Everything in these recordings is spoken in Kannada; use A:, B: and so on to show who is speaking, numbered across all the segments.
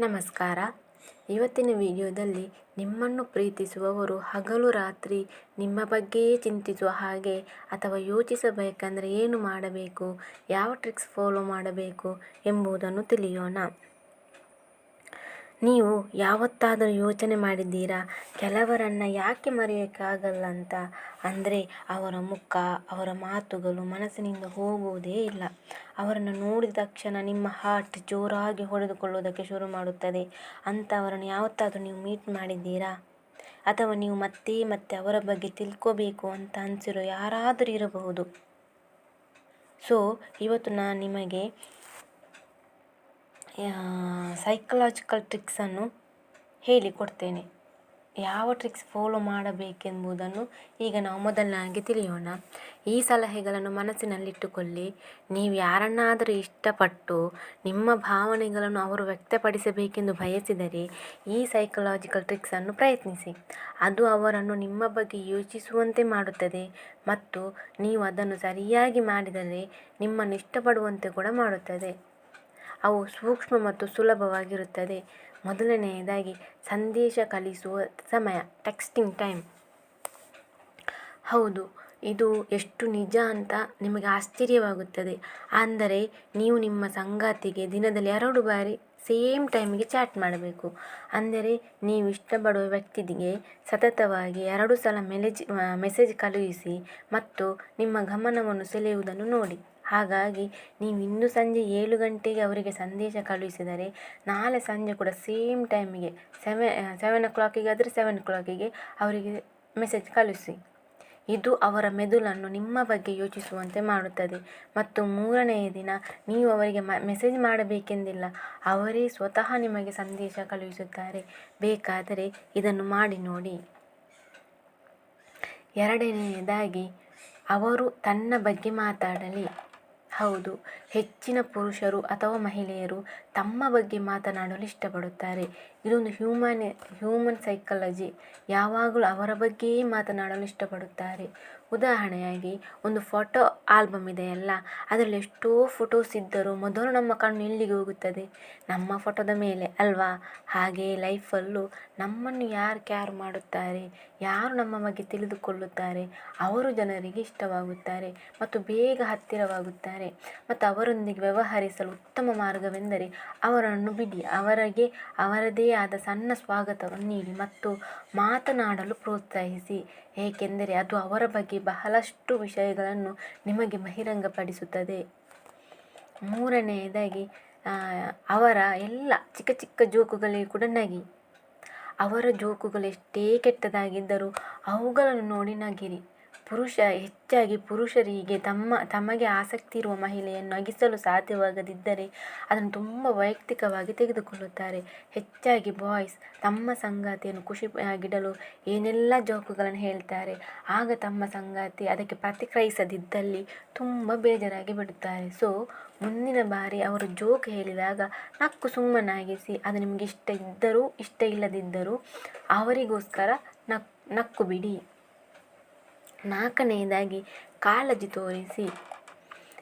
A: ನಮಸ್ಕಾರ. ಇವತ್ತಿನ ವಿಡಿಯೋದಲ್ಲಿ ನಿಮ್ಮನ್ನು ಪ್ರೀತಿಸುವವರು ಹಗಲು ರಾತ್ರಿ ನಿಮ್ಮ ಬಗ್ಗೆಯೇ ಚಿಂತಿಸುವ ಹಾಗೆ ಅಥವಾ ಯೋಚಿಸಬೇಕಂದರೆ ಏನು ಮಾಡಬೇಕು, ಯಾವ ಟ್ರಿಕ್ಸ್ ಫಾಲೋ ಮಾಡಬೇಕು ಎಂಬುದನ್ನು ತಿಳಿಯೋಣ. ನೀವು ಯಾವತ್ತಾದರೂ ಯೋಚನೆ ಮಾಡಿದ್ದೀರಾ? ಕೆಲವರನ್ನು ಯಾಕೆ ಮರೆಯೋಕ್ಕಾಗಲ್ಲ ಅಂತ ಅಂದರೆ ಅವರ ಮುಖ, ಅವರ ಮಾತುಗಳು ಮನಸ್ಸಿನಿಂದ ಹೋಗುವುದೇ ಇಲ್ಲ. ಅವರನ್ನು ನೋಡಿದ ತಕ್ಷಣ ನಿಮ್ಮ ಹಾರ್ಟ್ ಜೋರಾಗಿ ಹೊಡೆದುಕೊಳ್ಳುವುದಕ್ಕೆ ಶುರು ಮಾಡುತ್ತದೆ. ಅಂಥವರನ್ನು ಯಾವತ್ತಾದರೂ ನೀವು ಮೀಟ್ ಮಾಡಿದ್ದೀರಾ? ಅಥವಾ ನೀವು ಮತ್ತೆ ಮತ್ತೆ ಅವರ ಬಗ್ಗೆ ತಿಳ್ಕೋಬೇಕು ಅಂತ ಅನಿಸಿರೋ ಯಾರಾದರೂ ಇರಬಹುದು? ಸೊ ಇವತ್ತು ನಾನು ನಿಮಗೆ ಸೈಕಲಾಜಿಕಲ್ ಟ್ರಿಕ್ಸನ್ನು ಹೇಳಿಕೊಡ್ತೇನೆ ಯಾವ ಟ್ರಿಕ್ಸ್ ಫಾಲೋ ಮಾಡಬೇಕೆಂಬುದನ್ನು ಈಗ ನಾವು ಮೊದಲನಾಗಿ ತಿಳಿಯೋಣ. ಈ ಸಲಹೆಗಳನ್ನು ಮನಸ್ಸಿನಲ್ಲಿಟ್ಟುಕೊಳ್ಳಿ. ನೀವು ಯಾರನ್ನಾದರೂ ಇಷ್ಟಪಟ್ಟು ನಿಮ್ಮ ಭಾವನೆಗಳನ್ನು ಅವರು ವ್ಯಕ್ತಪಡಿಸಬೇಕೆಂದು ಬಯಸಿದರೆ ಈ ಸೈಕಲಾಜಿಕಲ್ ಟ್ರಿಕ್ಸನ್ನು ಪ್ರಯತ್ನಿಸಿ. ಅದು ಅವರನ್ನು ನಿಮ್ಮ ಬಗ್ಗೆ ಯೋಚಿಸುವಂತೆ ಮಾಡುತ್ತದೆ ಮತ್ತು ನೀವು ಅದನ್ನು ಸರಿಯಾಗಿ ಮಾಡಿದರೆ ನಿಮ್ಮನ್ನು ಇಷ್ಟಪಡುವಂತೆ ಕೂಡ ಮಾಡುತ್ತದೆ. ಅವು ಸೂಕ್ಷ್ಮ ಮತ್ತು ಸುಲಭವಾಗಿರುತ್ತದೆ. ಮೊದಲನೆಯದಾಗಿ, ಸಂದೇಶ ಕಳಿಸುವ ಸಮಯ, ಟೆಕ್ಸ್ಟಿಂಗ್ ಟೈಮ್. ಹೌದು, ಇದು ಎಷ್ಟು ನಿಜ ಅಂತ ನಿಮಗೆ ಆಶ್ಚರ್ಯವಾಗುತ್ತದೆ. ಅಂದರೆ, ನೀವು ನಿಮ್ಮ ಸಂಗಾತಿಗೆ ದಿನದಲ್ಲಿ ಎರಡು ಬಾರಿ ಸೇಮ್ ಟೈಮಿಗೆ ಚಾಟ್ ಮಾಡಬೇಕು. ಅಂದರೆ, ನೀವು ಇಷ್ಟಪಡುವ ವ್ಯಕ್ತಿಗೆ ಸತತವಾಗಿ ಎರಡು ಸಲ ಮೆಲೆಜ್ ಮೆಸೇಜ್ ಕಳುಹಿಸಿ ಮತ್ತು ನಿಮ್ಮ ಗಮನವನ್ನು ಸೆಳೆಯುವುದನ್ನು ನೋಡಿ. ಹಾಗಾಗಿ ನೀವು ಇಂದು ಸಂಜೆ ಏಳು ಗಂಟೆಗೆ ಅವರಿಗೆ ಸಂದೇಶ ಕಳುಹಿಸಿದರೆ ನಾಳೆ ಸಂಜೆ ಕೂಡ ಸೇಮ್ ಟೈಮಿಗೆ ಸೆವೆ ಸೆವೆನ್ ಓ ಕ್ಲಾಕಿಗೆ ಆದರೆ ಸೆವೆನ್ ಕ್ಲಾಕಿಗೆ ಅವರಿಗೆ ಮೆಸೇಜ್ ಕಳುಹಿಸಿ. ಇದು ಅವರ ಮೆದುಳನ್ನು ನಿಮ್ಮ ಬಗ್ಗೆ ಯೋಚಿಸುವಂತೆ ಮಾಡುತ್ತದೆ. ಮತ್ತು ಮೂರನೆಯ ದಿನ ನೀವು ಅವರಿಗೆ ಮೆಸೇಜ್ ಮಾಡಬೇಕೆಂದಿಲ್ಲ, ಅವರೇ ಸ್ವತಃ ನಿಮಗೆ ಸಂದೇಶ ಕಳುಹಿಸುತ್ತಾರೆ. ಬೇಕಾದರೆ ಇದನ್ನು ಮಾಡಿ ನೋಡಿ. ಎರಡನೆಯದಾಗಿ, ಅವರು ತನ್ನ ಬಗ್ಗೆ ಮಾತಾಡಲಿ. ಹೌದು. ಹೆಚ್ಚಿನ ಪುರುಷರು ಅಥವಾ ಮಹಿಳೆಯರು ತಮ್ಮ ಬಗ್ಗೆ ಮಾತನಾಡಲು ಇಷ್ಟಪಡುತ್ತಾರೆ. ಇದೊಂದು ಹ್ಯೂಮನ್ ಹ್ಯೂಮನ್ ಸೈಕಾಲಜಿ ಯಾವಾಗಲೂ ಅವರ ಬಗ್ಗೆಯೇ ಮಾತನಾಡಲು ಇಷ್ಟಪಡುತ್ತಾರೆ. ಉದಾಹರಣೆಯಾಗಿ, ಒಂದು ಫೋಟೋ ಆಲ್ಬಮ್ ಇದೆಯಲ್ಲ? ಅದರಲ್ಲಿ ಎಷ್ಟೋ ಫೋಟೋಸ್ ಇದ್ದರೂ ಮೊದಲು ನಮ್ಮ ಕಣ್ಣು ಎಲ್ಲಿಗೆ ಹೋಗುತ್ತದೆ? ನಮ್ಮ ಫೋಟೋದ ಮೇಲೆ, ಅಲ್ವಾ? ಹಾಗೆಯೇ ಲೈಫಲ್ಲೂ ನಮ್ಮನ್ನು ಯಾರು ಕ್ಯಾರ್ ಮಾಡುತ್ತಾರೆ? ಯಾರು ನಮ್ಮ ಬಗ್ಗೆ ತಿಳಿದುಕೊಳ್ಳುತ್ತಾರೆ? ಅವರು ಜನರಿಗೆ ಇಷ್ಟವಾಗುತ್ತಾರೆ ಮತ್ತು ಬೇಗ ಹತ್ತಿರವಾಗುತ್ತಾರೆ. ಮತ್ತು ಅವರೊಂದಿಗೆ ವ್ಯವಹರಿಸಲು ಉತ್ತಮ ಮಾರ್ಗವೆಂದರೆ ಅವರನ್ನು ಬಿಡಿ. ಅವರಿಗೆ ಅವರದೇ ಆದ ಸಣ್ಣ ಸ್ವಾಗತವನ್ನು ನೀಡಿ ಮತ್ತು ಮಾತನಾಡಲು ಪ್ರೋತ್ಸಾಹಿಸಿ. ಏಕೆಂದರೆ ಅದು ಅವರ ಬಗ್ಗೆ ಬಹಳಷ್ಟು ವಿಷಯಗಳನ್ನು ನಿಮಗೆ ಬಹಿರಂಗಪಡಿಸುತ್ತದೆ. ಮೂರನೆಯದಾಗಿ ಅವರ ಎಲ್ಲ ಚಿಕ್ಕ ಚಿಕ್ಕ ಜೋಕುಗಳಿಗೆ ಕೂಡ ನಗಿ. ಅವರ ಜೋಕುಗಳು ಎಷ್ಟೇ ಕೆಟ್ಟದಾಗಿದ್ದರೂ ಅವುಗಳನ್ನು ನೋಡಿ ನಗಿರಿ. ಪುರುಷ ಹೆಚ್ಚಾಗಿ ಪುರುಷರಿಗೆ ತಮ್ಮ, ತಮಗೆ ಆಸಕ್ತಿ ಇರುವ ಮಹಿಳೆಯನ್ನು ನಗಿಸಲು ಸಾಧ್ಯವಾಗದಿದ್ದರೆ ಅದನ್ನು ತುಂಬ ವೈಯಕ್ತಿಕವಾಗಿ ತೆಗೆದುಕೊಳ್ಳುತ್ತಾರೆ. ಹೆಚ್ಚಾಗಿ ಬಾಯ್ಸ್ ತಮ್ಮ ಸಂಗಾತಿಯನ್ನು ಖುಷಿಯಾಗಿಡಲು ಏನೆಲ್ಲ ಜೋಕುಗಳನ್ನು ಹೇಳ್ತಾರೆ, ಆಗ ತಮ್ಮ ಸಂಗಾತಿ ಅದಕ್ಕೆ ಪ್ರತಿಕ್ರಿಯಿಸದಿದ್ದಲ್ಲಿ ತುಂಬ ಬೇಜಾರಾಗಿ ಬಿಡುತ್ತಾರೆ. ಸೊ, ಮುಂದಿನ ಬಾರಿ ಅವರು ಜೋಕ್ ಹೇಳಿದಾಗ ನಕ್ಕು ಸುಮ್ಮನಾಗಿಸಿ, ಅದು ನಿಮಗೆ ಇಷ್ಟ ಇದ್ದರೂ, ಇಷ್ಟ ಇಲ್ಲದಿದ್ದರೂ ಅವರಿಗೋಸ್ಕರ ನಕ್, ನಕ್ಕು ಬಿಡಿ. ನಾಲ್ಕನೆಯದಾಗಿ ಕಾಳಜಿ ತೋರಿಸಿ.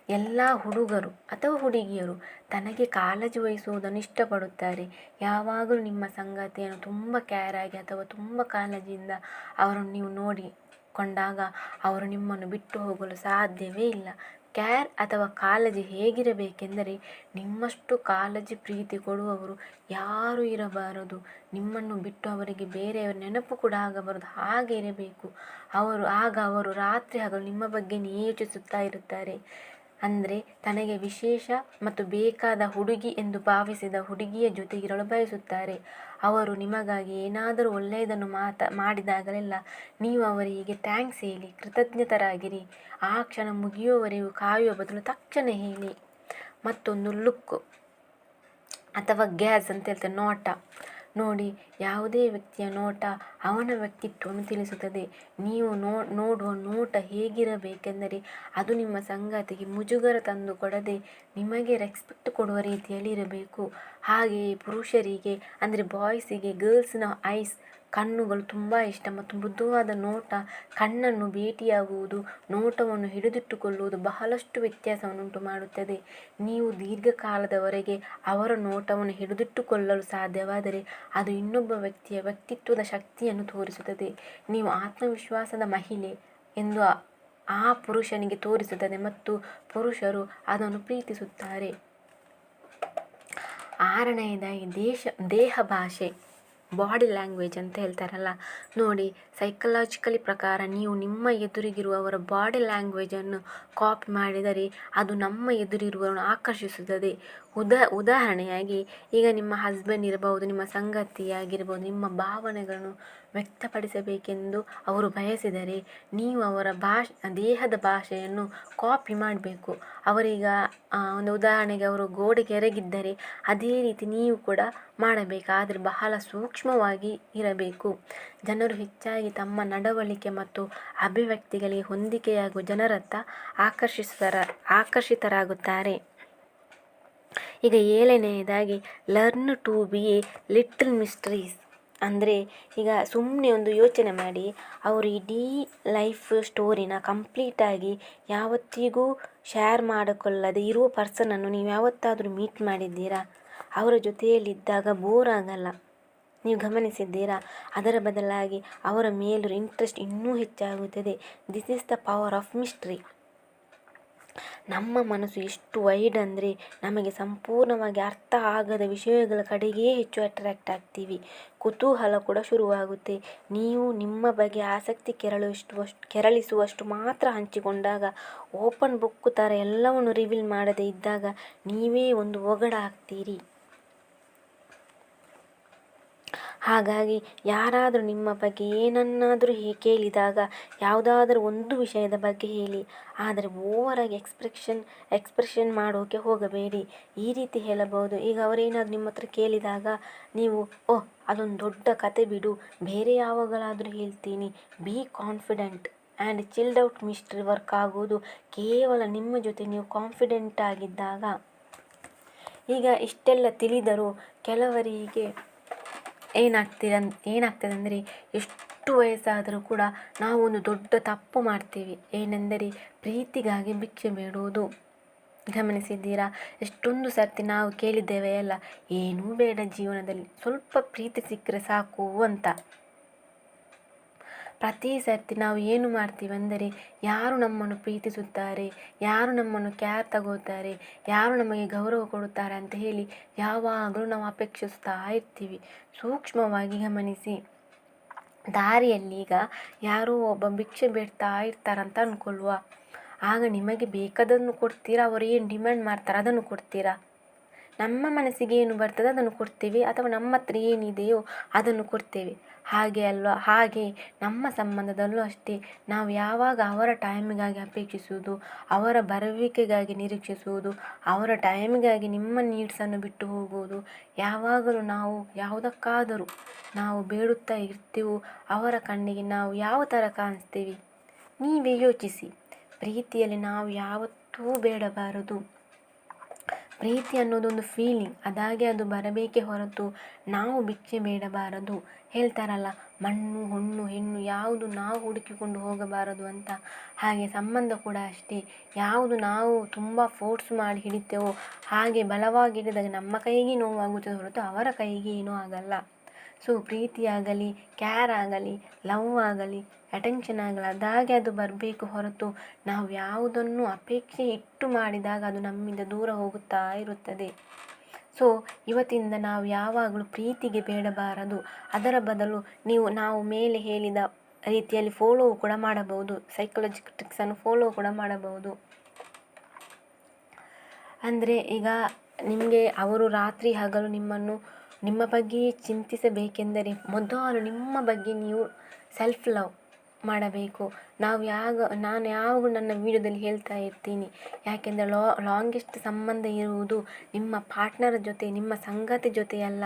A: ಎಲ್ಲ ಹುಡುಗರು ಅಥವಾ ಹುಡುಗಿಯರು ತನಗೆ ಕಾಳಜಿ ವಹಿಸುವುದನ್ನು ಇಷ್ಟಪಡುತ್ತಾರೆ. ಯಾವಾಗಲೂ ನಿಮ್ಮ ಸಂಗಾತಿಯನ್ನು ತುಂಬ ಕೇರಾಗಿ ಅಥವಾ ತುಂಬ ಕಾಳಜಿಯಿಂದ ಅವರನ್ನು ನೀವು ನೋಡಿಕೊಂಡಾಗ ಅವರು ನಿಮ್ಮನ್ನು ಬಿಟ್ಟು ಹೋಗಲು ಸಾಧ್ಯವೇ ಇಲ್ಲ. ಕ್ಯಾರ್ ಅಥವಾ ಕಾಳಜಿ ಹೇಗಿರಬೇಕೆಂದರೆ ನಿಮ್ಮಷ್ಟು ಕಾಳಜಿ ಪ್ರೀತಿ ಕೊಡುವವರು ಯಾರೂ ಇರಬಾರದು. ನಿಮ್ಮನ್ನು ಬಿಟ್ಟು ಅವರಿಗೆ ಬೇರೆಯವರ ನೆನಪು ಕೂಡ ಆಗಬಾರದು. ಹಾಗೆ ಇರಬೇಕು. ಅವರು, ಆಗ ಅವರು ರಾತ್ರಿ ಹಗಲು ನಿಮ್ಮ ಬಗ್ಗೆ ಯೋಚಿಸುತ್ತಾ ಇರುತ್ತಾರೆ. ಅಂದರೆ ತನಗೆ ವಿಶೇಷ ಮತ್ತು ಬೇಕಾದ ಹುಡುಗಿ ಎಂದು ಭಾವಿಸಿದ ಹುಡುಗಿಯ ಜೊತೆಗಿರಲು ಬಯಸುತ್ತಾರೆ ಅವರು ನಿಮಗಾಗಿ ಏನಾದರೂ ಒಳ್ಳೆಯದನ್ನು ಮಾತ, ಮಾಡಿದಾಗಲೆಲ್ಲ ನೀವು ಅವರಿಗೆ ಥ್ಯಾಂಕ್ಸ್ ಹೇಳಿ, ಕೃತಜ್ಞತರಾಗಿರಿ. ಆ ಕ್ಷಣ ಮುಗಿಯುವವರೆಗೂ ಕಾಯುವ ಬದಲು ತಕ್ಷಣ ಹೇಳಿ. ಮತ್ತೊಂದು ಲುಕ್ ಅಥವಾ ಗ್ಯಾಸ್ ಅಂತ ಹೇಳ್ತಾರೆ ನೋಟ. ನೋಡಿ, ಯಾವುದೇ ವ್ಯಕ್ತಿಯ ನೋಟ ಅವನ ವ್ಯಕ್ತಿತ್ವವನ್ನು ತಿಳಿಸುತ್ತದೆ. ನೀವು ನೋ, ನೋಡುವ ನೋಟ ಹೇಗಿರಬೇಕೆಂದರೆ ಅದು ನಿಮ್ಮ ಸಂಗಾತಿಗೆ ಮುಜುಗರ ತಂದು ಕೊಡದೆ ನಿಮಗೆ ರೆಸ್ಪೆಕ್ಟ್ ಕೊಡುವ ರೀತಿಯಲ್ಲಿ ಇರಬೇಕು ಹಾಗೆಯೇ ಪುರುಷರಿಗೆ, ಅಂದರೆ ಬಾಯ್ಸಿಗೆ ಗರ್ಲ್ಸ್ನ ಐಸ್ ಕಣ್ಣುಗಳು ತುಂಬ ಇಷ್ಟ ಮತ್ತು ಮೃದುವಾದ ನೋಟ, ಕಣ್ಣನ್ನು ಭೇಟಿಯಾಗುವುದು, ನೋಟವನ್ನು ಹಿಡಿದಿಟ್ಟುಕೊಳ್ಳುವುದು ಬಹಳಷ್ಟು ವ್ಯತ್ಯಾಸವನ್ನುಂಟು ಮಾಡುತ್ತದೆ. ನೀವು ದೀರ್ಘಕಾಲದವರೆಗೆ ಅವರ ನೋಟವನ್ನು ಹಿಡಿದಿಟ್ಟುಕೊಳ್ಳಲು ಸಾಧ್ಯವಾದರೆ ಅದು ಇನ್ನೊಬ್ಬ ವ್ಯಕ್ತಿಯ ವ್ಯಕ್ತಿತ್ವದ ಶಕ್ತಿಯನ್ನು ತೋರಿಸುತ್ತದೆ. ನೀವು ಆತ್ಮವಿಶ್ವಾಸದ ಮಹಿಳೆ ಎಂದು ಆ ಪುರುಷನಿಗೆ ತೋರಿಸುತ್ತದೆ ಮತ್ತು ಪುರುಷರು ಅದನ್ನು ಪ್ರೀತಿಸುತ್ತಾರೆ. ಆರನೆಯದಾಗಿ ದೇಶ, ದೇಹ ಭಾಷೆ. ಬಾಡಿ ಲ್ಯಾಂಗ್ವೇಜ್ ಅಂತ ಹೇಳ್ತಾರಲ್ಲ. ನೋಡಿ ಸೈಕಲಾಜಿಕಲಿ ಪ್ರಕಾರ ನೀವು ನಿಮ್ಮ ಎದುರಿಗಿರುವವರ ಬಾಡಿ ಲ್ಯಾಂಗ್ವೇಜನ್ನು ಕಾಪಿ ಮಾಡಿದರೆ ಅದು ನಮ್ಮ ಎದುರಿರುವವರನ್ನು ಆಕರ್ಷಿಸುತ್ತದೆ. ಉದಾ, ಉದಾಹರಣೆಯಾಗಿ ಈಗ ನಿಮ್ಮ ಹಸ್ಬೆಂಡ್ ಇರಬಹುದು ನಿಮ್ಮ ಸಂಗತಿಯಾಗಿರ್ಬೋದು, ನಿಮ್ಮ ಭಾವನೆಗಳನ್ನು ವ್ಯಕ್ತಪಡಿಸಬೇಕೆಂದು ಅವರು ಬಯಸಿದರೆ ನೀವು ಅವರ ಭಾಷೆ, ದೇಹದ ಭಾಷೆಯನ್ನು ಕಾಪಿ ಮಾಡಬೇಕು. ಅವರೀಗ ಒಂದು ಉದಾಹರಣೆಗೆ ಅವರು ಗೋಡೆಗೆ ಎರಗಿದ್ದರೆ ಅದೇ ರೀತಿ ನೀವು ಕೂಡ ಮಾಡಬೇಕು. ಆದರೆ ಬಹಳ ಸೂಕ್ಷ್ಮವಾಗಿ ಇರಬೇಕು. ಜನರು ಹೆಚ್ಚಾಗಿ ತಮ್ಮ ನಡವಳಿಕೆ ಮತ್ತು ಅಭಿವ್ಯಕ್ತಿಗಳಿಗೆ ಹೊಂದಿಕೆಯಾಗುವ ಜನರತ್ತ ಆಕರ್ಷಿಸುತ್ತರ ಆಕರ್ಷಿತರಾಗುತ್ತಾರೆ. ಈಗ ಏಳನೆಯದಾಗಿ learn to be a little mysterious ಅಂದರೆ ಈಗ ಸುಮ್ಮನೆ ಒಂದು ಯೋಚನೆ ಮಾಡಿ, ಅವರು ಇಡೀ ಲೈಫ್ ಸ್ಟೋರಿನ ಕಂಪ್ಲೀಟಾಗಿ ಯಾವತ್ತಿಗೂ ಶೇರ್ ಮಾಡಿಕೊಳ್ಳದೆ ಇರುವ ಪರ್ಸನನ್ನು ನೀವು ಯಾವತ್ತಾದರೂ ಮೀಟ್ ಮಾಡಿದ್ದೀರಾ? ಅವರ ಜೊತೆಯಲ್ಲಿದ್ದಾಗ ಬೋರ್ ಆಗಲ್ಲ. ನೀವು ಗಮನಿಸಿದ್ದೀರಾ? ಅದರ ಬದಲಾಗಿ ಅವರ ಮೇಲೂ ಇಂಟ್ರೆಸ್ಟ್ ಇನ್ನೂ ಹೆಚ್ಚಾಗುತ್ತದೆ. This is the power of mystery ನಮ್ಮ ಮನಸ್ಸು ಎಷ್ಟು ವೈಡ್ ಅಂದರೆ ನಮಗೆ ಸಂಪೂರ್ಣವಾಗಿ ಅರ್ಥ ಆಗದ ವಿಷಯಗಳ ಕಡೆಗೇ ಹೆಚ್ಚು ಅಟ್ರ್ಯಾಕ್ಟ್ ಆಗ್ತೀವಿ. ಕುತೂಹಲ ಕೂಡ ಶುರುವಾಗುತ್ತೆ. ನೀವು ನಿಮ್ಮ ಬಗ್ಗೆ ಆಸಕ್ತಿ ಕೆರಳುವಷ್ಟು ಅಷ್ಟು ಕೆರಳಿಸುವಷ್ಟು ಮಾತ್ರ ಹಂಚಿಕೊಂಡಾಗ ಓಪನ್ ಬುಕ್ ಥರ ಎಲ್ಲವನ್ನು ರಿವೀಲ್ ಮಾಡದೇ ಇದ್ದಾಗ ನೀವೇ ಒಂದು ಒಗಡ ಆಗ್ತೀರಿ ಹಾಗಾಗಿ ಯಾರಾದರೂ ನಿಮ್ಮ ಬಗ್ಗೆ ಏನನ್ನಾದರೂ ಹೇ ಕೇಳಿದಾಗ, ಯಾವುದಾದರೂ ಒಂದು ವಿಷಯದ ಬಗ್ಗೆ ಹೇಳಿ. ಆದರೆ ಓವರಾಗಿ ಎಕ್ಸ್ಪ್ರೆಷನ್ ಎಕ್ಸ್ಪ್ರೆಷನ್ ಮಾಡೋಕೆ ಹೋಗಬೇಡಿ. ಈ ರೀತಿ ಹೇಳಬಹುದು. ಈಗ ಅವರೇನಾದರೂ ನಿಮ್ಮ ಹತ್ರ ಕೇಳಿದಾಗ, ನೀವು ಓಹ್ ಅದೊಂದು ದೊಡ್ಡ ಕತೆ ಬಿಡು. ಬೇರೆ ಯಾವಾಗಲಾದರೂ ಹೇಳ್ತೀನಿ. Be confident and chilled out mystery work ಆಗುವುದು ಕೇವಲ ನಿಮ್ಮ ಜೊತೆ ನೀವು ಕಾನ್ಫಿಡೆಂಟ್ ಆಗಿದ್ದಾಗ. ಈಗ ಇಷ್ಟೆಲ್ಲ ತಿಳಿದರೂ ಕೆಲವರಿಗೆ ಏನಾಗ್ತೀರ ಏನಾಗ್ತದೆ ಅಂದರೆ ಎಷ್ಟು ವಯಸ್ಸಾದರೂ ಕೂಡ ನಾವು ಒಂದು ದೊಡ್ಡ ತಪ್ಪು ಮಾಡ್ತೀವಿ. ಏನೆಂದರೆ ಪ್ರೀತಿಗಾಗಿ ಭಿಕ್ಷೆ ಬೇಡುವುದು. ಗಮನಿಸಿದ್ದೀರಾ? ಎಷ್ಟೊಂದು ಸರ್ತಿ ನಾವು ಕೇಳಿದ್ದೇವೆ ಅಲ್ಲ, ಏನೂ ಬೇಡ ಜೀವನದಲ್ಲಿ. ಸ್ವಲ್ಪ ಪ್ರೀತಿ ಸಿಕ್ಕರೆ ಸಾಕು ಅಂತ. ಪ್ರತಿ ಸರ್ತಿ ನಾವು ಏನು ಮಾಡ್ತೀವಿ ಅಂದರೆ ಯಾರು ನಮ್ಮನ್ನು ಪ್ರೀತಿಸುತ್ತಾರೆ, ಯಾರು ನಮ್ಮನ್ನು ಕೇರ್ ತಗೋತಾರೆ, ಯಾರು ನಮಗೆ ಗೌರವ ಕೊಡುತ್ತಾರೆ ಅಂತ ಹೇಳಿ ಯಾವಾಗಲೂ ನಾವು ಅಪೇಕ್ಷಿಸ್ತಾ ಇರ್ತೀವಿ. ಸೂಕ್ಷ್ಮವಾಗಿ ಗಮನಿಸಿ. ದಾರಿಯಲ್ಲಿ ಈಗ ಯಾರೋ ಒಬ್ಬ ಭಿಕ್ಷೆ ಬೇಡ್ತಾ ಇರ್ತಾರಂತ ಅಂದ್ಕೊಳ್ಳುವ ಆಗ ನಿಮಗೆ ಬೇಕಾದನ್ನು ಕೊಡ್ತೀರಾ? ಅವರು ಏನು ಡಿಮ್ಯಾಂಡ್ ಮಾಡ್ತಾರೆ ಅದನ್ನು ಕೊಡ್ತೀರಾ? ನಮ್ಮ ಮನಸ್ಸಿಗೆ ಏನು ಬರ್ತದೆ ಅದನ್ನು ಕೊಡ್ತೇವೆ ಅಥವಾ ನಮ್ಮ ಹತ್ರ ಏನಿದೆಯೋ ಅದನ್ನು ಕೊಡ್ತೇವೆ. ಹಾಗೆ ಅಲ್ವಾ? ಹಾಗೆ ನಮ್ಮ ಸಂಬಂಧದಲ್ಲೂ ಅಷ್ಟೇ. ನಾವು ಯಾವಾಗ ಅವರ ಟೈಮಿಗಾಗಿ ಅಪೇಕ್ಷಿಸುವುದು, ಅವರ ಬರುವಿಕೆಗಾಗಿ ನಿರೀಕ್ಷಿಸುವುದು, ಅವರ ಟೈಮಿಗಾಗಿ ನಿಮ್ಮ ನೀಡ್ಸನ್ನು ಬಿಟ್ಟು ಹೋಗುವುದು, ಯಾವಾಗಲೂ ನಾವು ಯಾವುದಕ್ಕಾದರೂ ನಾವು ಬೇಡುತ್ತಾ ಇರ್ತೀವೋ ಅವರ ಕಣ್ಣಿಗೆ ನಾವು ಯಾವ ಥರ ಕಾಣಿಸ್ತೀವಿ? ನೀವೇ ಯೋಚಿಸಿ. ಪ್ರೀತಿಯಲ್ಲಿ ನಾವು ಯಾವತ್ತೂ ಬೇಡಬಾರದು. ಪ್ರೀತಿ ಅನ್ನೋದೊಂದು ಫೀಲಿಂಗ್ ಅದಾಗೆ ಅದು ಬರಬೇಕೇ ಹೊರತು ನಾವು ಬಿಚ್ಚಿ ಬೇಡಬಾರದು. ಹೇಳ್ತಾರಲ್ಲ, ಮಣ್ಣು, ಹೊಣ್ಣು, ಹೆಣ್ಣು ಯಾವುದು ನಾವು ಹುಡುಕಿಕೊಂಡು ಹೋಗಬಾರದು ಅಂತ. ಹಾಗೆ ಸಂಬಂಧ ಕೂಡ ಅಷ್ಟೇ. ಯಾವುದು ನಾವು ತುಂಬ ಫೋರ್ಸ್ ಮಾಡಿ ಹಿಡಿತೇವೋ ಹಾಗೆ ಬಲವಾಗಿ ಹಿಡಿದಾಗ ನಮ್ಮ ಕೈಗೆ ನೋವಾಗುತ್ತದೆ ಹೊರತು ಅವರ ಕೈಗೆ ಏನೂ ಆಗಲ್ಲ. ಸೊ ಪ್ರೀತಿಯಾಗಲಿ ಕ್ಯಾರ್ ಆಗಲಿ ಲವ್ ಆಗಲಿ ಅಟೆನ್ಷನ್ ಆಗಲಿ, ಅದಾಗೆ ಅದು ಬರಬೇಕು ಹೊರತು ನಾವು ಯಾವುದನ್ನು ಅಪೇಕ್ಷೆ ಇಟ್ಟು ಮಾಡಿದಾಗ ಅದು ನಮ್ಮಿಂದ ದೂರ ಹೋಗುತ್ತಾ ಇರುತ್ತದೆ. ಸೊ ಇವತ್ತಿಂದ ನಾವು ಯಾವಾಗಲೂ ಪ್ರೀತಿಗೆ ಬೇಡಬಾರದು. ಅದರ ಬದಲು ನೀವು, ನಾವು ಮೇಲೆ ಹೇಳಿದ ರೀತಿಯಲ್ಲಿ ಫಾಲೋ ಕೂಡ ಮಾಡಬಹುದು. ಸೈಕಲಾಜಿಕಲ್ ಟ್ರಿಕ್ಸನ್ನು ಫಾಲೋ ಕೂಡ ಮಾಡಬಹುದು. ಅಂದರೆ ಈಗ ನಿಮಗೆ ಅವರು ರಾತ್ರಿ ಹಗಲು ನಿಮ್ಮನ್ನು ನಿಮ್ಮ ಬಗ್ಗೆಯೇ ಚಿಂತಿಸಬೇಕೆಂದರೆ ಮೊದಲು ನಿಮ್ಮ ಬಗ್ಗೆ ನೀವು ಸೆಲ್ಫ್ ಲವ್ ಮಾಡಬೇಕು. ನಾವು ಯಾವಾಗ ನಾನು ಯಾವಾಗಲೂ ನನ್ನ ವೀಡಿಯೋದಲ್ಲಿ ಹೇಳ್ತಾ ಇರ್ತೀನಿ. ಯಾಕೆಂದರೆ ಲಾ ಲಾಂಗೆಸ್ಟ್ ಸಂಬಂಧ ಇರುವುದು ನಿಮ್ಮ ಪಾರ್ಟ್ನರ್ ಜೊತೆ, ನಿಮ್ಮ ಸಂಗಾತಿ ಜೊತೆಯಲ್ಲ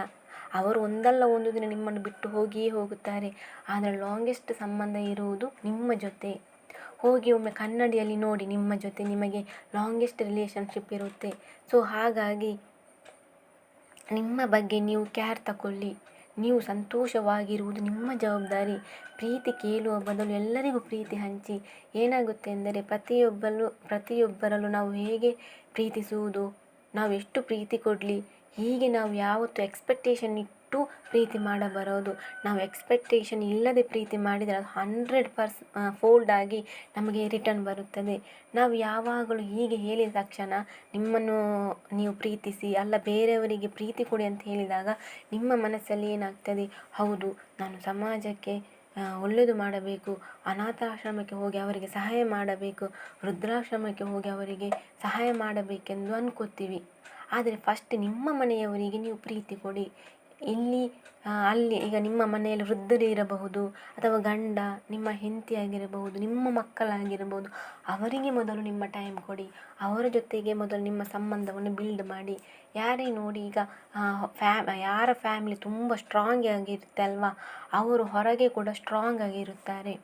A: ಅವರು ಒಂದಲ್ಲ ಒಂದು ದಿನ ನಿಮ್ಮನ್ನು ಬಿಟ್ಟು ಹೋಗಿಯೇ ಹೋಗುತ್ತಾರೆ. ಆದರೆ ಲಾಂಗೆಸ್ಟ್ ಸಂಬಂಧ ಇರುವುದು ನಿಮ್ಮ ಜೊತೆ. ಹೋಗಿ ಒಮ್ಮೆ ಕನ್ನಡಿಯಲ್ಲಿ ನೋಡಿ ನಿಮ್ಮ ಜೊತೆ ನಿಮಗೆ ಲಾಂಗೆಸ್ಟ್ ರಿಲೇಷನ್ಶಿಪ್ ಇರುತ್ತೆ. ಸೊ ಹಾಗಾಗಿ ನಿಮ್ಮ ಬಗ್ಗೆ ನೀವು ಕೇರ್ ತಗೊಳ್ಳಿ ನೀವು ಸಂತೋಷವಾಗಿರುವುದು ನಿಮ್ಮ ಜವಾಬ್ದಾರಿ. ಪ್ರೀತಿ ಕೇಳುವ ಬದಲು ಎಲ್ಲರಿಗೂ ಪ್ರೀತಿ ಹಂಚಿ. ಏನಾಗುತ್ತೆ ಎಂದರೆ ಪ್ರತಿಯೊಬ್ಬರು ಪ್ರತಿಯೊಬ್ಬರಲ್ಲೂ ನಾವು ಹೇಗೆ ಪ್ರೀತಿಸುವುದು? ನಾವು ಎಷ್ಟು ಪ್ರೀತಿ ಕೊಡಲಿ? ಹೀಗೆ ನಾವು ಯಾವತ್ತು ಎಕ್ಸ್ಪೆಕ್ಟೇಷನ್ ಇಟ್ಟು ಪ್ರೀತಿ ಮಾಡಬರೋದು ನಾವು ಎಕ್ಸ್ಪೆಕ್ಟೇಷನ್ ಇಲ್ಲದೆ ಪ್ರೀತಿ ಮಾಡಿದರೆ ಅದು ಹಂಡ್ರೆಡ್ ಪರ್ಸ್ ಫೋಲ್ಡ್ ಆಗಿ ನಮಗೆ ರಿಟರ್ನ್ ಬರುತ್ತದೆ. ನಾವು ಯಾವಾಗಲೂ ಹೀಗೆ ಹೇಳಿದ ತಕ್ಷಣ ನಿಮ್ಮನ್ನು ನೀವು ಪ್ರೀತಿಸಿ, ಅಲ್ಲ ಬೇರೆಯವರಿಗೆ ಪ್ರೀತಿ ಕೊಡಿ ಅಂತ ಹೇಳಿದಾಗ ನಿಮ್ಮ ಮನಸ್ಸಲ್ಲಿ ಏನಾಗ್ತದೆ? ಹೌದು, ನಾನು ಸಮಾಜಕ್ಕೆ ಒಳ್ಳೆಯದು ಮಾಡಬೇಕು. ಅನಾಥಾಶ್ರಮಕ್ಕೆ ಹೋಗಿ ಅವರಿಗೆ ಸಹಾಯ ಮಾಡಬೇಕು. ವೃದ್ಧಾಶ್ರಮಕ್ಕೆ ಹೋಗಿ ಅವರಿಗೆ ಸಹಾಯ ಮಾಡಬೇಕೆಂದು ಅನ್ಕೋತೀವಿ. ಆದರೆ ಫಸ್ಟ್ ನಿಮ್ಮ ಮನೆಯವರಿಗೆ ನೀವು ಪ್ರೀತಿ ಕೊಡಿ. ಇಲ್ಲಿ ಅಲ್ಲಿ ಈಗ ನಿಮ್ಮ ಮನೆಯಲ್ಲಿ ವೃದ್ಧರು ಇರಬಹುದು ಅಥವಾ ಗಂಡ, ನಿಮ್ಮ ಹೆಂಡತಿ ಆಗಿರಬಹುದು ನಿಮ್ಮ ಮಕ್ಕಳಾಗಿರಬಹುದು, ಅವರಿಗೆ ಮೊದಲು ನಿಮ್ಮ ಟೈಮ್ ಕೊಡಿ. ಅವರ ಜೊತೆಗೆ ಮೊದಲು ನಿಮ್ಮ ಸಂಬಂಧವನ್ನು ಬಿಲ್ಡ್ ಮಾಡಿ. ಯಾರೇ ನೋಡಿ ಈಗ ಫ್ಯಾ, ಯಾರ ಫ್ಯಾಮಿಲಿ ತುಂಬ ಸ್ಟ್ರಾಂಗ್ ಆಗಿರುತ್ತೆ ಅಲ್ವಾ, ಅವರು ಹೊರಗೆ ಕೂಡ ಸ್ಟ್ರಾಂಗ್ ಆಗಿರುತ್ತಾರೆ.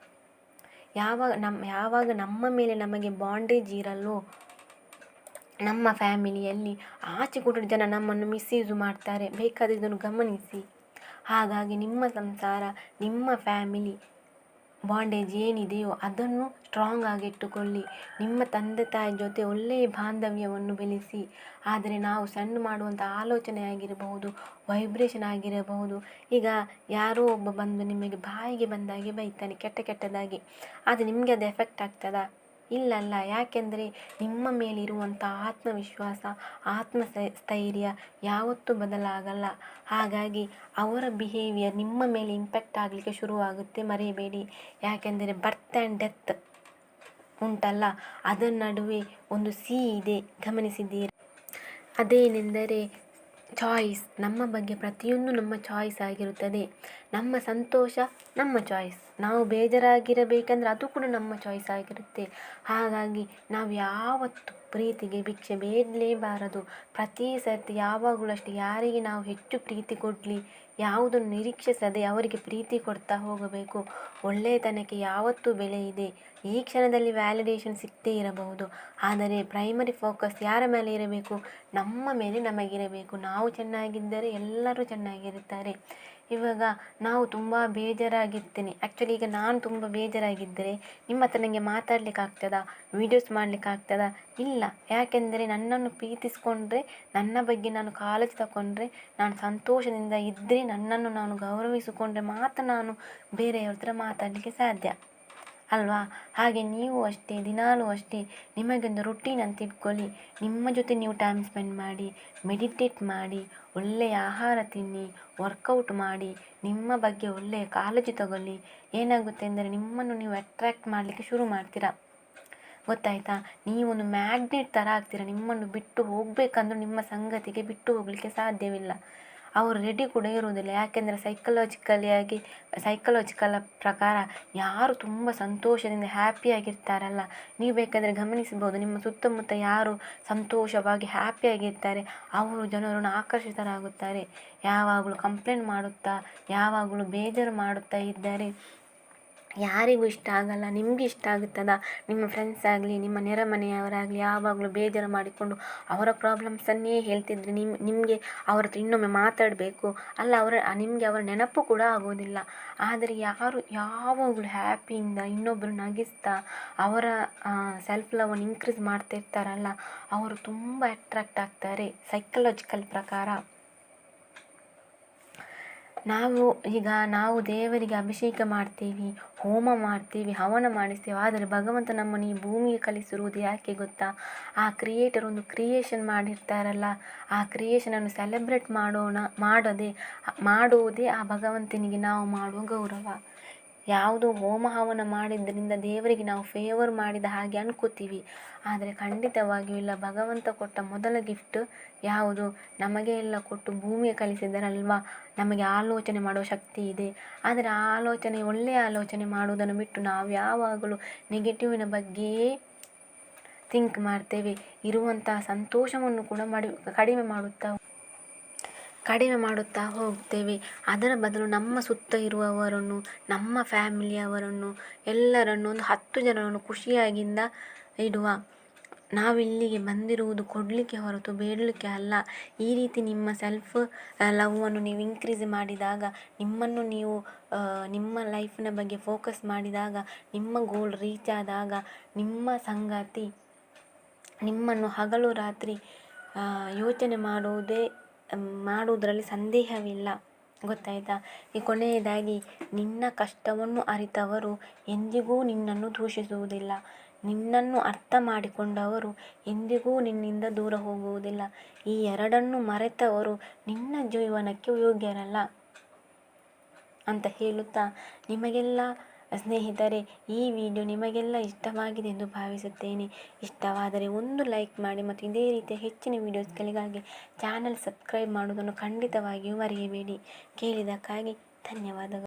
A: ಯಾವಾಗ ನಮ್ಮ ಯಾವಾಗ ನಮ್ಮ ಮೇಲೆ ನಮಗೆ ಬಾಂಡೇಜ್ ಇರಲ್ಲೋ ನಮ್ಮ ಫ್ಯಾಮಿಲಿಯಲ್ಲಿ ಆಚೆ ಕೂಡ ಜನ ನಮ್ಮನ್ನು ಮಿಸ್ಯೂಸ್ ಮಾಡ್ತಾರೆ. ಬೇಕಾದರೆ ಇದನ್ನು ಗಮನಿಸಿ. ಹಾಗಾಗಿ ನಿಮ್ಮ ಸಂಸಾರ, ನಿಮ್ಮ ಫ್ಯಾಮಿಲಿ ಬಾಂಡೇಜ್ ಏನಿದೆಯೋ ಅದನ್ನು ಸ್ಟ್ರಾಂಗ್ ಆಗಿಟ್ಟುಕೊಳ್ಳಿ ನಿಮ್ಮ ತಂದೆ ತಾಯಿ ಜೊತೆ ಒಳ್ಳೆಯ ಬಾಂಧವ್ಯವನ್ನು ಬೆಳೆಸಿ. ಆದರೆ ನಾವು ಸಣ್ಣ ಮಾಡುವಂಥ ಆಲೋಚನೆ ಆಗಿರಬಹುದು ವೈಬ್ರೇಷನ್ ಆಗಿರಬಹುದು. ಈಗ ಯಾರೋ ಒಬ್ಬ ಬಂದು ನಿಮಗೆ ಬಾಯಿಗೆ ಬಂದಾಗೆ ಬೈತಾನೆ, ಕೆಟ್ಟ ಕೆಟ್ಟದಾಗಿ. ಆದರೆ ನಿಮಗೆ ಅದು ಎಫೆಕ್ಟ್ ಆಗ್ತದಾ? ಇಲ್ಲಲ್ಲ, ಯಾಕೆಂದರೆ ನಿಮ್ಮ ಮೇಲಿರುವಂಥ ಆತ್ಮವಿಶ್ವಾಸ ಆತ್ಮ ಸ್ಥೈರ್ಯ ಯಾವತ್ತೂ ಬದಲಾಗಲ್ಲ. ಹಾಗಾಗಿ ಅವರ ಬಿಹೇವಿಯರ್ ನಿಮ್ಮ ಮೇಲೆ ಇಂಪ್ಯಾಕ್ಟ್ ಆಗಲಿಕ್ಕೆ ಶುರುವಾಗುತ್ತೆ ಮರೆಯಬೇಡಿ ಯಾಕೆಂದರೆ ಬರ್ತ್ ಆ್ಯಂಡ್ ಡೆತ್ ಉಂಟಲ್ಲ, ಅದರ ನಡುವೆ ಒಂದು ಸಿ ಇದೆ, ಗಮನಿಸಿದ್ದೀರಿ. ಅದೇನೆಂದರೆ ಚಾಯ್ಸ್ ನಮ್ಮ ಬಗ್ಗೆ ಪ್ರತಿಯೊಂದು ನಮ್ಮ ಚಾಯ್ಸ್ ಆಗಿರುತ್ತದೆ. ನಮ್ಮ ಸಂತೋಷ, ನಮ್ಮ ಚಾಯ್ಸ್ ನಾವು ಬೇಜಾರಾಗಿರಬೇಕಂದ್ರೆ ಅದು ಕೂಡ ನಮ್ಮ ಚಾಯ್ಸ್ ಆಗಿರುತ್ತೆ. ಹಾಗಾಗಿ ನಾವು ಯಾವತ್ತು ಪ್ರೀತಿಗೆ ಭಿಕ್ಷೆ ಬೇಡಲೇಬಾರದು. ಪ್ರತಿ ಸರ್ತಿ ಯಾವಾಗಲೂ ಅಷ್ಟೇ, ಯಾರಿಗೆ ನಾವು ಹೆಚ್ಚು ಪ್ರೀತಿ ಕೊಡಲಿ ಯಾವುದನ್ನು ನಿರೀಕ್ಷಿಸದೆ ಅವರಿಗೆ ಪ್ರೀತಿ ಕೊಡ್ತಾ ಹೋಗಬೇಕು. ಒಳ್ಳೆಯತನಕ್ಕೆ ಯಾವತ್ತೂ ಬೆಲೆ ಇದೆ. ಈ ಕ್ಷಣದಲ್ಲಿ ವ್ಯಾಲಿಡೇಷನ್ ಸಿಗ್ತೇ ಇರಬಹುದು. ಆದರೆ ಪ್ರೈಮರಿ ಫೋಕಸ್ ಯಾರ ಮೇಲೆ ಇರಬೇಕು? ನಮ್ಮ ಮೇಲೆ ನಮಗಿರಬೇಕು. ನಾವು ಚೆನ್ನಾಗಿದ್ದರೆ ಎಲ್ಲರೂ ಚೆನ್ನಾಗಿರುತ್ತಾರೆ. ಇವಾಗ ನಾವು ತುಂಬ ಬೇಜಾರಾಗಿರ್ತೀನಿ. ಆ್ಯಕ್ಚುಲಿ ಈಗ ನಾನು ತುಂಬ ಬೇಜಾರಾಗಿದ್ದರೆ ನಿಮ್ಮ ಹತ್ರ ನನಗೆ ಮಾತಾಡ್ಲಿಕ್ಕೆ ಆಗ್ತದಾ? ವೀಡಿಯೋಸ್ ಮಾಡಲಿಕ್ಕೆ ಆಗ್ತದಾ? ಇಲ್ಲ. ಯಾಕೆಂದರೆ ನನ್ನನ್ನು ಪ್ರೀತಿಸ್ಕೊಂಡ್ರೆ, ನನ್ನ ಬಗ್ಗೆ ನಾನು ಕಾಳಜಿ ತಗೊಂಡ್ರೆ ನಾನು ಸಂತೋಷದಿಂದ ಇದ್ದರೆ ನನ್ನನ್ನು ನಾನು ಗೌರವಿಸಿಕೊಂಡ್ರೆ ಮಾತ್ರ ನಾನು ಬೇರೆಯವ್ರ ಹತ್ರ ಮಾತಾಡಲಿಕ್ಕೆ ಸಾಧ್ಯ. ಅಲ್ವಾ? ಹಾಗೆ ನೀವು ಅಷ್ಟೇ, ದಿನಾಲೂ ಅಷ್ಟೇ ನಿಮಗೊಂದು ರುಟೀನ್ ಅಂತ ಇಟ್ಕೊಳ್ಳಿ. ನಿಮ್ಮ ಜೊತೆ ನೀವು ಟೈಮ್ ಸ್ಪೆಂಡ್ ಮಾಡಿ ಮೆಡಿಟೇಟ್ ಮಾಡಿ, ಒಳ್ಳೆಯ ಆಹಾರ ತಿನ್ನಿ ವರ್ಕೌಟ್ ಮಾಡಿ, ನಿಮ್ಮ ಬಗ್ಗೆ ಒಳ್ಳೆಯ ಕಾಳಜಿ ತಗೊಳ್ಳಿ. ಏನಾಗುತ್ತೆ ಅಂದರೆ ನಿಮ್ಮನ್ನು ನೀವು ಅಟ್ರ್ಯಾಕ್ಟ್ ಮಾಡಲಿಕ್ಕೆ ಶುರು ಮಾಡ್ತೀರಾ. ಗೊತ್ತಾಯ್ತಾ? ನೀವೊಂದು ಮ್ಯಾಗ್ನೆಟ್ ಥರ ಆಗ್ತೀರ. ನಿಮ್ಮನ್ನು ಬಿಟ್ಟು ಹೋಗಬೇಕಂದ್ರೂ ನಿಮ್ಮ ಸಂಗತಿಗೆ ಬಿಟ್ಟು ಹೋಗಲಿಕ್ಕೆ ಸಾಧ್ಯವಿಲ್ಲ. ಅವರು ರೆಡಿ ಕೂಡ ಇರುವುದಿಲ್ಲ. ಯಾಕೆಂದರೆ ಸೈಕಲಾಜಿಕಲಿಯಾಗಿ ಸೈಕಲಾಜಿಕಲ್ ಪ್ರಕಾರ ಯಾರು ತುಂಬ ಸಂತೋಷದಿಂದ ಹ್ಯಾಪಿಯಾಗಿರ್ತಾರಲ್ಲ ನೀವು ಬೇಕಾದರೆ ಗಮನಿಸಬಹುದು, ನಿಮ್ಮ ಸುತ್ತಮುತ್ತ ಯಾರು ಸಂತೋಷವಾಗಿ ಹ್ಯಾಪಿಯಾಗಿರ್ತಾರೆ ಅವರು ಜನರನ್ನು ಆಕರ್ಷಿತರಾಗುತ್ತಾರೆ. ಯಾವಾಗಲೂ ಕಂಪ್ಲೇಂಟ್ ಮಾಡುತ್ತಾ, ಯಾವಾಗಲೂ ಬೇಜಾರು ಮಾಡುತ್ತಾ ಇದ್ದಾರೆ. ಯಾರಿಗೂ ಇಷ್ಟ ಆಗಲ್ಲ, ನಿಮಗೆ ಇಷ್ಟ ಆಗುತ್ತದ? ನಿಮ್ಮ ಫ್ರೆಂಡ್ಸ್ ಆಗಲಿ, ನಿಮ್ಮ ನೆರೆಮನೆಯವರಾಗಲಿ ಯಾವಾಗಲೂ ಬೇಜಾರು ಮಾಡಿಕೊಂಡು ಅವರ ಪ್ರಾಬ್ಲಮ್ಸನ್ನೇ ಹೇಳ್ತಿದ್ರೆ ನಿಮ್ಮ ನಿಮಗೆ ಅವ್ರ ಹತ್ರ ಇನ್ನೊಮ್ಮೆ ಮಾತಾಡಬೇಕು. ಅಲ್ಲ, ಅವರ, ನಿಮಗೆ ಅವರ ನೆನಪು ಕೂಡ ಆಗೋದಿಲ್ಲ. ಆದರೆ ಯಾರು, ಯಾವಾಗಲೂ ಹ್ಯಾಪಿಯಿಂದ ಇನ್ನೊಬ್ಬರು ನಗಿಸ್ತಾ ಅವರ ಸೆಲ್ಫ್ ಲವನ್ನು ಇನ್ಕ್ರೀಸ್ ಮಾಡ್ತಿರ್ತಾರಲ್ಲ ಅವರು ತುಂಬ ಅಟ್ರಾಕ್ಟ್ ಆಗ್ತಾರೆ ಸೈಕಲಾಜಿಕಲ್ ಪ್ರಕಾರ. ನಾವು ಈಗ ನಾವು ದೇವರಿಗೆ ಅಭಿಷೇಕ ಮಾಡ್ತೀವಿ, ಹೋಮ ಮಾಡ್ತೀವಿ, ಹವನ ಮಾಡಿಸ್ತೇವೆ. ಆದರೆ ಭಗವಂತ ನಮ್ಮನ್ನು ಈ ಭೂಮಿಗೆ ಕಲಿಸಿರುವುದು ಯಾಕೆ ಗೊತ್ತಾ? ಆ ಕ್ರಿಯೇಟರ್ ಒಂದು ಕ್ರಿಯೇಷನ್ ಮಾಡಿರ್ತಾರಲ್ಲ, ಆ ಕ್ರಿಯೇಷನನ್ನು ಸೆಲೆಬ್ರೇಟ್ ಮಾಡೋಣ, ಮಾಡದೆ ಮಾಡುವುದೇ ಆ ಭಗವಂತನಿಗೆ ನಾವು ಮಾಡುವ ಗೌರವ. ಯಾವುದು ಹೋಮ ಹವನ ಮಾಡಿದ್ದರಿಂದ ದೇವರಿಗೆ ನಾವು ಫೇವರ್ ಮಾಡಿದ ಹಾಗೆ ಅನ್ಕೋತೀವಿ. ಆದರೆ ಖಂಡಿತವಾಗಿಯೂ ಇಲ್ಲ. ಭಗವಂತ ಕೊಟ್ಟ ಮೊದಲ ಗಿಫ್ಟ್ ಯಾವುದು? ನಮಗೆ ಎಲ್ಲ ಕೊಟ್ಟು ಭೂಮಿಗೆ ಕಲಿಸಿದರಲ್ವಾ ನಮಗೆ ಆಲೋಚನೆ ಮಾಡುವ ಶಕ್ತಿ ಇದೆ. ಆದರೆ ಆ ಆಲೋಚನೆ, ಒಳ್ಳೆಯ ಆಲೋಚನೆ ಮಾಡುವುದನ್ನು ಬಿಟ್ಟು ನಾವು ಯಾವಾಗಲೂ ನೆಗೆಟಿವಿನ ಬಗ್ಗೆಯೇ ಥಿಂಕ್ ಮಾಡ್ತೇವೆ. ಇರುವಂತಹ ಸಂತೋಷವನ್ನು ಕೂಡ ಮಾಡಿ, ಕಡಿಮೆ ಮಾಡುತ್ತಾ ಕಡಿಮೆ ಮಾಡುತ್ತಾ ಹೋಗ್ತೇವೆ. ಅದರ ಬದಲು ನಮ್ಮ ಸುತ್ತ ಇರುವವರನ್ನು, ನಮ್ಮ ಫ್ಯಾಮಿಲಿಯವರನ್ನು ಎಲ್ಲರನ್ನು ಒಂದು ಹತ್ತು ಜನರನ್ನು ಖುಷಿಯಾಗಿಂದ ಇಡುವ. ನಾವಿಲ್ಲಿಗೆ ಬಂದಿರುವುದು ಕೊಡಲಿಕ್ಕೆ ಹೊರತು ಬೇಡಲಿಕ್ಕೆ ಅಲ್ಲ. ಈ ರೀತಿ ನಿಮ್ಮ ಸೆಲ್ಫ್ ಲವ್ವನ್ನು ನೀವು ಇನ್ಕ್ರೀಸ್ ಮಾಡಿದಾಗ, ನಿಮ್ಮನ್ನು ನೀವು ನಿಮ್ಮ ಲೈಫಿನ ಬಗ್ಗೆ ಫೋಕಸ್ ಮಾಡಿದಾಗ, ನಿಮ್ಮ ಗೋಲ್ ರೀಚ್ ಆದಾಗ, ನಿಮ್ಮ ಸಂಗಾತಿ ನಿಮ್ಮನ್ನು ಹಗಲು ರಾತ್ರಿ ಯೋಚನೆ ಮಾಡುವುದೇ ಮಾಡುವುದರಲ್ಲಿ ಸಂದೇಹವಿಲ್ಲ. ಗೊತ್ತಾಯಿತಾ? ಈ ಕೊನೆಯದಾಗಿ, ನಿನ್ನ ಕಷ್ಟವನ್ನು ಅರಿತವರು ಎಂದಿಗೂ ನಿನ್ನನ್ನು ದೂಷಿಸುವುದಿಲ್ಲ. ನಿನ್ನನ್ನು ಅರ್ಥ ಮಾಡಿಕೊಂಡವರು ಎಂದಿಗೂ ನಿನ್ನಿಂದ ದೂರ ಹೋಗುವುದಿಲ್ಲ. ಈ ಎರಡನ್ನು ಮರೆತವರು ನಿನ್ನ ಜೀವನಕ್ಕೆ ಯೋಗ್ಯರಲ್ಲ. ಅಂತ ಹೇಳುತ್ತಾ, ನಿಮಗೆಲ್ಲ ಸ್ನೇಹಿತರೆ, ಈ ವಿಡಿಯೋ ನಿಮಗೆಲ್ಲ ಇಷ್ಟವಾಗಿದೆ ಎಂದು ಭಾವಿಸುತ್ತೇನೆ. ಇಷ್ಟವಾದರೆ ಒಂದು ಲೈಕ್ ಮಾಡಿ ಮತ್ತು ಇದೇ ರೀತಿಯ ಹೆಚ್ಚಿನ ವಿಡಿಯೋಸ್ಗಳಿಗಾಗಿ ಚಾನಲ್ ಸಬ್ಸ್ಕ್ರೈಬ್ ಮಾಡುವುದನ್ನು ಖಂಡಿತವಾಗಿಯೂ ಮರೆಯಬೇಡಿ. ಕೇಳಿದ್ದಕ್ಕಾಗಿ ಧನ್ಯವಾದಗಳು.